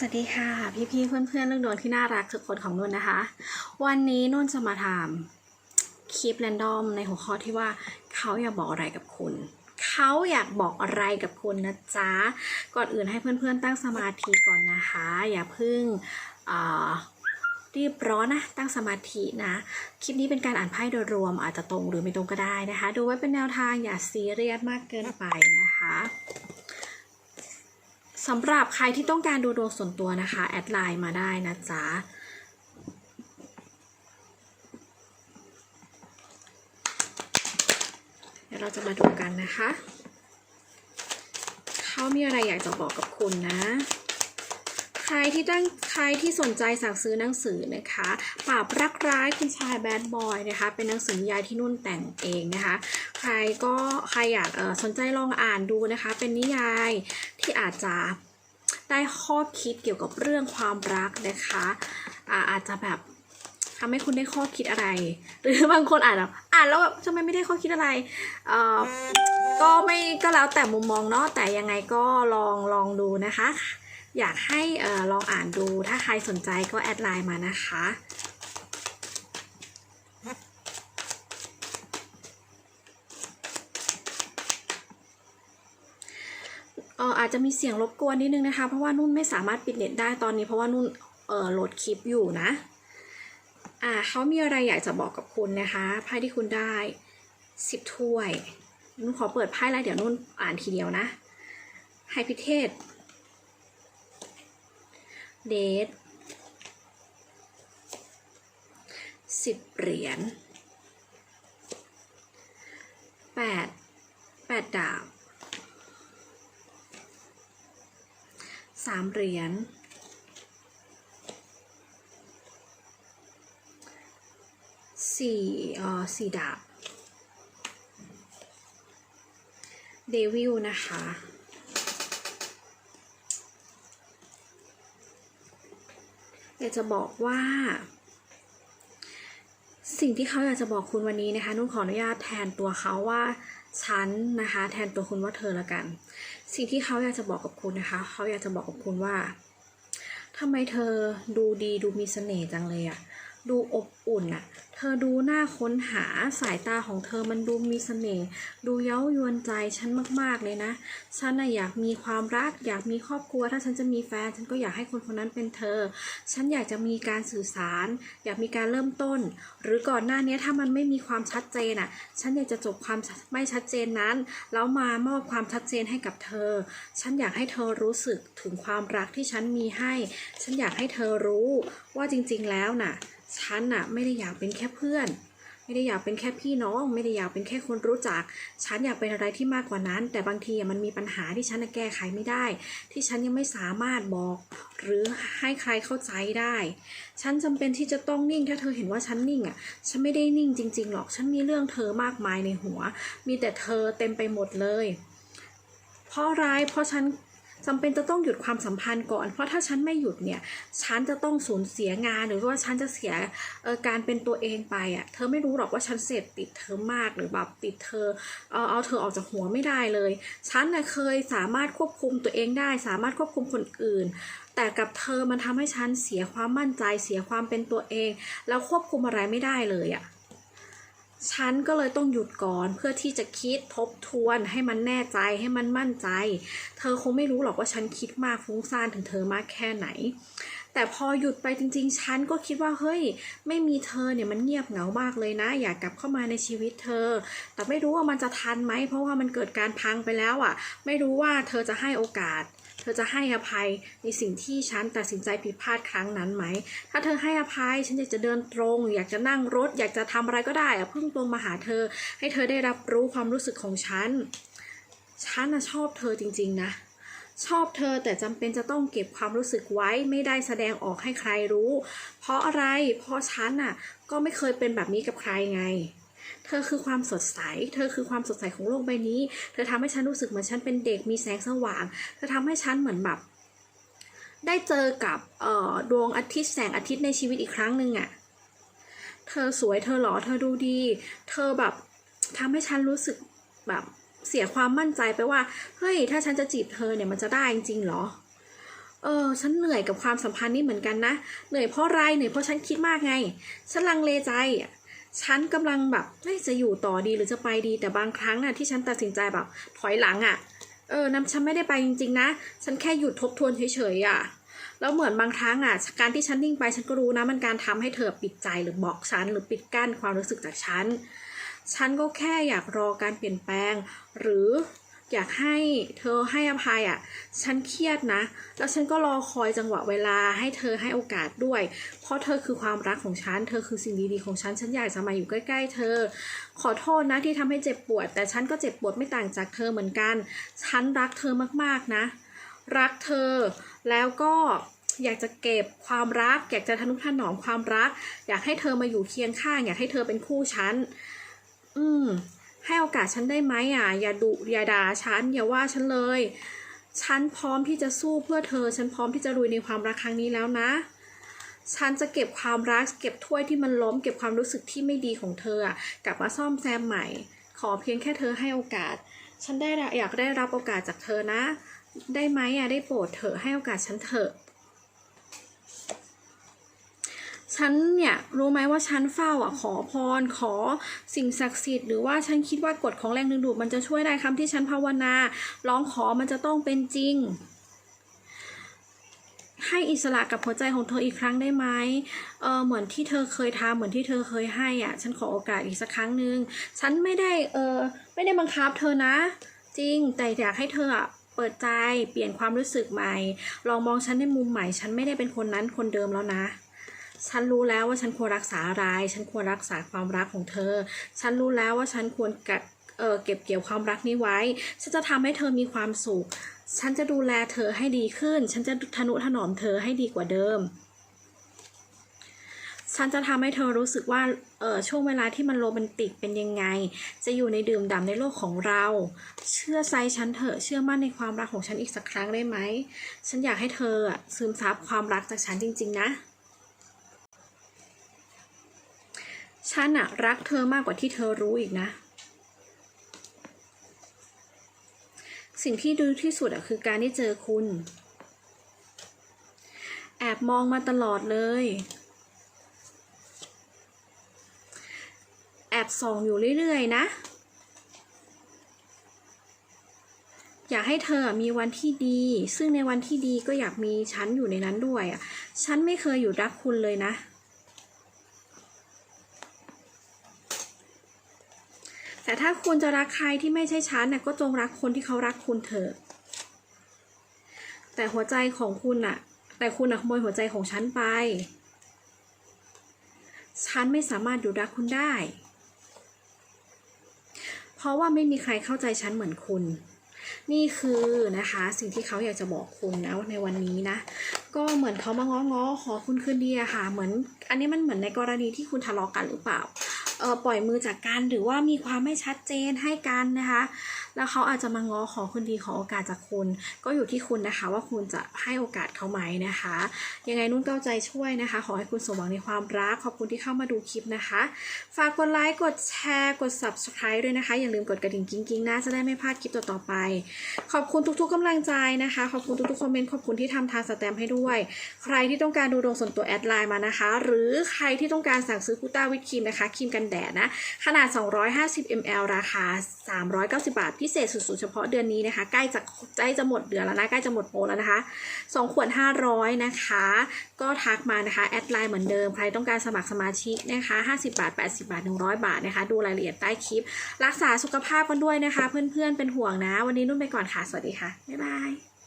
สวัสดีค่ะ พี่ๆเพื่อนๆเรื่องดวงที่น่ารักทุกคนของนุ่นนะคะ วันนี้นุ่นจะมาทำคลิปแรนดอมในหัวข้อที่ว่าเขาอยากบอกอะไรกับคุณ เขาอยากบอกอะไรกับคุณนะจ๊ะ ก่อนอื่นให้เพื่อนๆตั้งสมาธิก่อนนะคะ อย่าเพึ่งรีบร้อนนะตั้งสมาธินะ คลิปนี้เป็นการอ่านไพ่โดยรวมอาจจะตรงหรือไม่ตรงก็ได้นะคะ ดูไว้เป็นแนวทางอย่าซีเรียสมากเกินไปนะคะ สำหรับใครที่ต้องการดูดวงส่วนตัวนะคะ แอดไลน์มาได้นะจ๊ะเดี๋ยวเราจะมาดูกันนะคะ เขามีอะไรอยากจะบอกกับคุณนะ ใครที่ตั้งใครที่สนใจสั่งซื้อหนังสือนะคะปราบรักร้ายคุณชายแบดบอยนะคะ เป็นหนังสือนิยายที่นุ่นแต่งเองนะคะ ใครก็ใครอยากสนใจลองอ่านดูนะคะ เป็นนิยายที่อาจจะได้ข้อคิดเกี่ยวกับเรื่องความรักนะคะอาอาจจะแบบทำให้คุณได้ข้อคิดอะไร หรือบางคนอ่านแบบอ่านแล้วแบบทำไมไม่ได้ข้อคิดอะไรเอ่อก็ไม่ก็แล้วแต่มุมมองเนาะแต่ยังไงก็ลองลองดูนะคะ อยากให้เอ่อลองอ่านดูถ้าใครสนใจก็แอดไลน์มานะคะ อออาจจะมีเสียงรบกวนนิดนึงนะคะ เพราะว่านุ่นไม่สามารถปิดเน็ตได้ตอนนี้ เพราะว่านุ่นเออโหลดคลิปอยู่นะ อ่าเขามีอะไรอยากจะบอกกับคุณนะคะไพ่ที่คุณได้สิบถ้วย นุ่นขอเปิดไพ่แล้วเดี๋ยวนุ่นอ่านทีเดียวนะไฮพิเทศเดทสิบเหรียญแปดแปดดาบ สามเหรียญสี่เอ่อสี่ดาบเดวิลนะคะอยากจะบอกว่า สิ่งที่เขาอยากจะบอกคุณวันนี้นะคะนุ่นขออนุญาตแทนตัวเขาว่าฉันนะคะ แทนตัวคุณว่าเธอละกัน สิ่งที่เขาอยากจะบอกกับคุณนะคะ เขาอยากจะบอกกับคุณว่าทำไมเธอดูดีดูมีเสน่ห์จังเลยอะดูอบอุ่นอะ เธอดูหน่าค้นหาสายตาของเธอมันดูมีเสน่ห์ดูเย้ายวนใจฉันมาก ๆ เลยนะ ฉันนะอยากมีความรัก อยากมีครอบครัว ถ้าฉันจะมีแฟน ฉันก็อยากให้คนคนนั้นเป็นเธอ ฉันอยากจะมีการสื่อสาร อยากมีการเริ่มต้น หรือก่อนหน้านี้ถ้ามันไม่มีความชัดเจนอะ ฉันอยากจะจบความไม่ชัดเจนนั้นแล้วมามอบความชัดเจนให้กับเธอ ฉันอยากให้เธอรู้สึกถึงความรักที่ฉันมีให้ ฉันอยากให้เธอรู้ว่าจริง ๆ แล้วน่ะ ฉันน่ะไม่ได้อยากเป็นแค่เพื่อน ไม่ได้อยากเป็นแค่พี่น้อง ไม่ได้อยากเป็นแค่คนรู้จัก ฉันอยากเป็นอะไรที่มากกว่านั้น แต่บางทีมันมีปัญหาที่ฉันแก้ไขไม่ได้ ที่ฉันยังไม่สามารถบอก หรือให้ใครเข้าใจได้ ฉันจำเป็นที่จะต้องนิ่งถ้าเธอเห็นว่าฉันนิ่งอะ ฉันไม่ได้นิ่งจริง ๆ หรอก ฉันมีเรื่องเธอมากมายในหัว มีแต่เธอเต็มไปหมดเลย เพราะอะไรเพราะฉัน จำเป็นจะต้องหยุดความสัมพันธ์ก่อน เพราะถ้าฉันไม่หยุดเนี่ย ฉันจะต้องสูญเสียงานหรือว่าฉันจะเสียการเป็นตัวเองไปอะ เธอไม่รู้หรอกว่าฉันเสพติดเธอมากหรือแบบติดเธอเอาเอาเธอออกจากหัวไม่ได้เลย ฉันน่ะเคยสามารถควบคุมตัวเองได้ สามารถควบคุมคนอื่น แต่กับเธอมันทำให้ฉันเสียความมั่นใจ เสียความเป็นตัวเอง แล้วควบคุมอะไรไม่ได้เลยอะ ฉันก็เลยต้องหยุดก่อนเพื่อที่จะคิดทบทวนให้มันแน่ใจให้มันมั่นใจ เธอคงไม่รู้หรอกว่าฉันคิดมากฟุ้งซ่านถึงเธอมากแค่ไหน แต่พอหยุดไปจริงๆ ฉันก็คิดว่าเฮ้ย ไม่มีเธอเนี่ยมันเงียบเหงามากเลยนะ อยากกลับเข้ามาในชีวิตเธอ แต่ไม่รู้ว่ามันจะทันไหม เพราะว่ามันเกิดการพังไปแล้วอะ ไม่รู้ว่าเธอจะให้โอกาส เธอจะให้อภัยในสิ่งที่ฉันตัดสินใจผิดพลาดครั้งนั้นไหม ถ้าเธอให้อภัยฉันอยากจะเดินตรง อยากจะนั่งรถ อยากจะทำอะไรก็ได้อะพึ่งตรงมาหาเธอ ให้เธอได้รับรู้ความรู้สึกของฉัน ฉันน่ะชอบเธอจริง ๆ นะ ชอบเธอแต่จำเป็นจะต้องเก็บความรู้สึกไว้ไม่ได้แสดงออกให้ใครรู้ เพราะอะไร เพราะฉันน่ะก็ไม่เคยเป็นแบบนี้กับใครไง เธอคือความสดใส เธอคือความสดใสของโลกใบนี้ เธอทำให้ฉันรู้สึกเหมือนฉันเป็นเด็กมีแสงสว่าง เธอทำให้ฉันเหมือนแบบได้เจอกับดวงอาทิตย์แสงอาทิตย์ในชีวิตอีกครั้งหนึ่งอะ่ะ เธอสวยเธอหล่อเธอดูดี เธอแบบทำให้ฉันรู้สึกแบบ เสียความมั่นใจไปว่า เฮ้ย ถ้าฉันจะจีบเธอเนี่ยมันจะได้จริงๆเหรอ เออ ฉันเหนื่อยกับความสัมพันธ์นี้เหมือนกันนะ เหนื่อยเพราะอะไร เหนื่อยเพราะฉันคิดมากไง ฉันลังเลใจ ฉันกำลังแบบเฮ้ยจะอยู่ต่อดีหรือจะไปดี แต่บางครั้งน่ะที่ฉันตัดสินใจแบบถอยหลังอะ่ะ เออน้ำฉันไม่ได้ไปจริง ๆ นะ ฉันแค่หยุดทบทวนเฉยๆอะ่ะแล้วเหมือนบางครั้งอะการที่ฉันนิ่งไปฉันก็รู้นะมันการทำให้เธอปิดใจหรือบอกฉันหรือปิดกั้นความรู้สึกจากฉัน ฉันก็แค่อยากรอการเปลี่ยนแปลง หรืออยากให้เธอให้อภัยอะ ฉันเครียดนะ แล้วฉันก็รอคอยจังหวะเวลาให้เธอให้โอกาสด้วย เพราะเธอคือความรักของฉัน เธอคือสิ่งดีๆของฉัน ฉันอยากจะมาอยู่ใกล้ ๆ เธอ ขอโทษนะที่ทำให้เจ็บปวด แต่ฉันก็เจ็บปวดไม่ต่างจากเธอเหมือนกัน ฉันรักเธอมากๆนะ รักเธอ แล้วก็อยากจะเก็บความรัก อยากจะทนุถนอมความรัก อยากให้เธอมาอยู่เคียงข้าง อยากให้เธอเป็นคู่ฉัน อืม ให้โอกาสฉันได้ไหมอะ อย่าดุอย่าด่าฉัน อย่าว่าฉันเลย ฉันพร้อมที่จะสู้เพื่อเธอ ฉันพร้อมที่จะลุยในความรักครั้งนี้แล้วนะ ฉันจะเก็บความรัก เก็บถ้วยที่มันล้ม เก็บความรู้สึกที่ไม่ดีของเธออะ กลับมาซ่อมแซมใหม่ ขอเพียงแค่เธอให้โอกาส ฉันได้อยากได้รับโอกาสจากเธอนะ ได้ไหมอะ ได้โปรดเถอให้โอกาสฉันเถอะ ฉันเนี่ยรู้ไหมว่าฉันเฝ้าอะขอพรขอสิ่งศักดิ์สิทธิ์หรือว่าฉันคิดว่ากฎของแรงดึงดูดมันจะช่วยได้คำที่ฉันภาวนาร้องขอมันจะต้องเป็นจริง ให้อิสระกับหัวใจของเธออีกครั้งได้ไหมเออเหมือนที่เธอเคยทำเหมือนที่เธอเคยให้อะฉันขอโอกาสอีกสักครั้งหนึ่งฉันไม่ได้เออไม่ได้บังคับเธอนะ จริงแต่อยากให้เธออะเปิดใจเปลี่ยนความรู้สึกใหม่ ลองมองฉันในมุมใหม่ ฉันไม่ได้เป็นคนนั้นคนเดิมแล้วนะ ฉันรู้แล้วว่าฉันควรรักษาอะไร ฉันควรรักษาความรักของเธอ ฉันรู้แล้วว่าฉันควรเก็บเออเก็บเกี่ยวความรักนี้ไว้ ฉันจะทำให้เธอมีความสุข ฉันจะดูแลเธอให้ดีขึ้น ฉันจะทนุถนอมเธอให้ดีกว่าเดิม ฉันจะทำให้เธอรู้สึกว่า เออช่วงเวลาที่มันโรแมนติกเป็นยังไง จะอยู่ในดื่มด่ำในโลกของเรา เชื่อใจฉันเถอะ เชื่อมั่นในความรักของฉันอีกสักครั้งได้ไหม ฉันอยากให้เธอซึมซับความรักจากฉันจริง ๆ นะ ฉันอะรักเธอมากกว่าที่เธอรู้อีกนะ สิ่งที่ดีที่สุดอะคือการได้เจอคุณ แอบมองมาตลอดเลย แอบส่องอยู่เรื่อยๆนะ อยากให้เธอมีวันที่ดี ซึ่งในวันที่ดีก็อยากมีฉันอยู่ในนั้นด้วยอะฉันไม่เคยอยู่รักคุณเลยนะ แต่ถ้าคุณจะรักใครที่ไม่ใช่ฉันน่ะก็จงรักคนที่เขารักคุณเถอะ แต่หัวใจของคุณน่ะ แต่คุณน่ะขโมยหัวใจของฉันไป ฉันไม่สามารถอยู่รักคุณได้ เพราะว่าไม่มีใครเข้าใจฉันเหมือนคุณนี่คือนะคะสิ่งที่เขาอยากจะบอกคุณนะในวันนี้นะ ก็เหมือนเขามาง้อง้อขอคุณคืนดีอะค่ะ เหมือน อันนี้มันเหมือนในกรณีที่คุณทะเลาะกันหรือเปล่า ปล่อยมือจากกันหรือว่ามีความไม่ชัดเจนให้กันนะคะ แล้วเขาอาจจะมาง้อขอคืนดีขอโอกาสจากคุณ ก็อยู่ที่คุณนะคะว่าคุณจะให้โอกาสเขาไหมนะคะ ยังไงนุ่นก็เอาใจช่วยนะคะ ขอให้คุณสมหวังในความรัก ขอบคุณที่เข้ามาดูคลิปนะคะ ฝากกดไลค์กดแชร์กด subscribe ด้วยนะคะ อย่าลืมกดกระดิ่งกิ้งๆนะจะได้ไม่พลาดคลิปต่อๆไป ขอบคุณทุกๆกำลังใจนะคะ ขอบคุณทุกๆคอมเมนต์ขอบคุณที่ทำทางสแตมป์ให้ด้วย ใครที่ต้องการดูดวงส่วนตัวแอดไลน์มานะคะ หรือใครที่ต้องการสั่งซื้อกูต้าวิตครีมนะคะครีมกันแดดนะ ขนาด 250 ml ราคา 390 บาท พิเศษสุดๆ เฉพาะเดือนนี้นะคะ ใกล้จะใกล้จะหมดเดือนแล้วนะ ใกล้จะหมดโปรแล้วนะคะ 2 ขวด 500 นะคะ ก็ทักมานะคะ แอดไลน์เหมือนเดิม ใครต้องการสมัครสมาชิกนะคะ 50 บาท 80 บาท 100 บาทนะคะ ดูรายละเอียดใต้คลิป รักษาสุขภาพกันด้วยนะคะ เพื่อนๆ เป็นห่วงนะ วันนี้นุ่นไปก่อนค่ะ สวัสดีค่ะ บ๊ายบาย